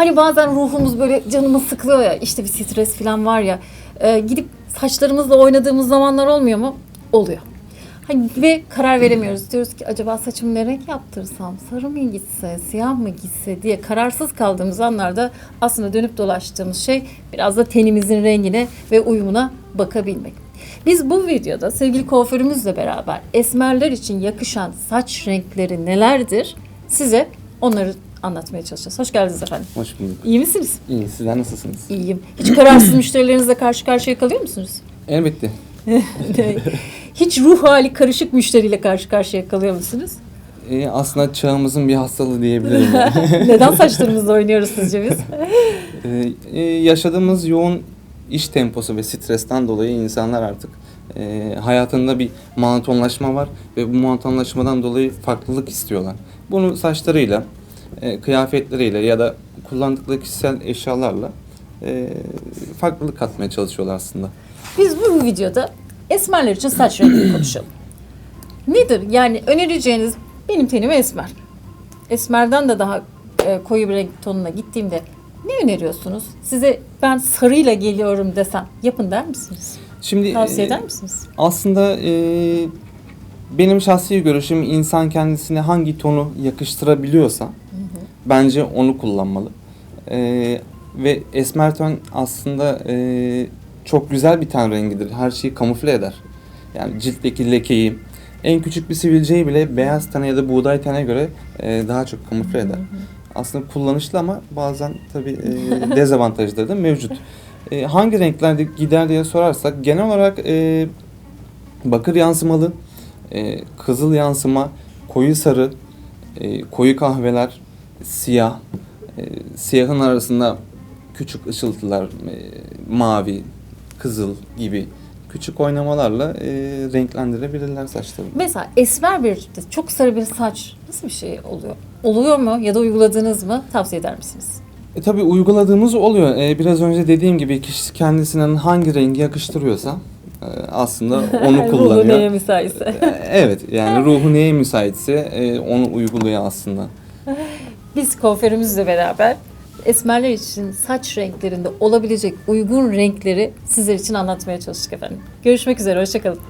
Hani bazen ruhumuz böyle canımız sıkılıyor ya işte bir stres falan var ya e, gidip saçlarımızla oynadığımız zamanlar olmuyor mu? Oluyor. Hani ve karar veremiyoruz. Diyoruz ki acaba saçımı ne renk yaptırsam, sarı mı gitse, siyah mı gitse diye kararsız kaldığımız anlarda aslında dönüp dolaştığımız şey biraz da tenimizin rengine ve uyumuna bakabilmek. Biz bu videoda sevgili kuaförümüzle beraber esmerler için yakışan saç renkleri nelerdir size onları anlatmaya çalışacağız. Hoş geldiniz efendim. Hoş bulduk. İyi misiniz? İyi, sizler nasılsınız? İyiyim. Hiç kararsız müşterilerinizle karşı karşıya kalıyor musunuz? Elbette. Hiç ruh hali karışık müşteriyle karşı karşıya kalıyor musunuz? Ee, aslında çağımızın bir hastalığı diyebilirim. Neden saçlarımızla oynuyoruz sizce biz? Ee, yaşadığımız yoğun iş temposu ve stresten dolayı insanlar artık e, hayatında bir monotonlaşma var ve bu monotonlaşmadan dolayı farklılık istiyorlar. Bunu saçlarıyla, e, kıyafetleriyle ya da kullandıkları kişisel eşyalarla e, farklılık katmaya çalışıyorlar aslında. Biz bu videoda esmerler için saç rengi konuşalım. Nedir? Yani önereceğiniz benim tenim esmer. Esmerden de daha e, koyu bir renk tonuna gittiğimde ne öneriyorsunuz? Size ben sarıyla geliyorum desem yapın der misiniz? Şimdi Tavsiye e, eder misiniz? Aslında e, benim şahsi görüşüm insan kendisine hangi tonu yakıştırabiliyorsa bence onu kullanmalı. E, ve esmer ton aslında e, çok güzel bir ten rengidir. Her şeyi kamufle eder. Yani ciltteki lekeyi, en küçük bir sivilceyi bile beyaz tene ya da buğday tene göre e, daha çok kamufle eder. Aslında kullanışlı ama bazen tabii e, dezavantajları da mevcut. E, hangi renklerde gider diye sorarsak genel olarak e, bakır yansımalı, e, kızıl yansıma, koyu sarı, e, koyu kahveler, siyah, e, siyahın arasında küçük ışıltılar, e, mavi, kızıl gibi küçük oynamalarla e, renklendirebilirler saçlarını. Mesela esmer bir, çok sarı bir saç nasıl bir şey oluyor? Oluyor mu ya da uyguladınız mı? Tavsiye eder misiniz? E, tabii uyguladığımız oluyor. E, biraz önce dediğim gibi kişi kendisinin hangi rengi yakıştırıyorsa e, aslında onu Ruhu kullanıyor. neye müsaitse. E, evet yani ruhu neye müsaitse e, onu uyguluyor aslında. Biz kuaförümüzle beraber esmerler için saç renklerinde olabilecek uygun renkleri sizler için anlatmaya çalıştık efendim. Görüşmek üzere, hoşçakalın.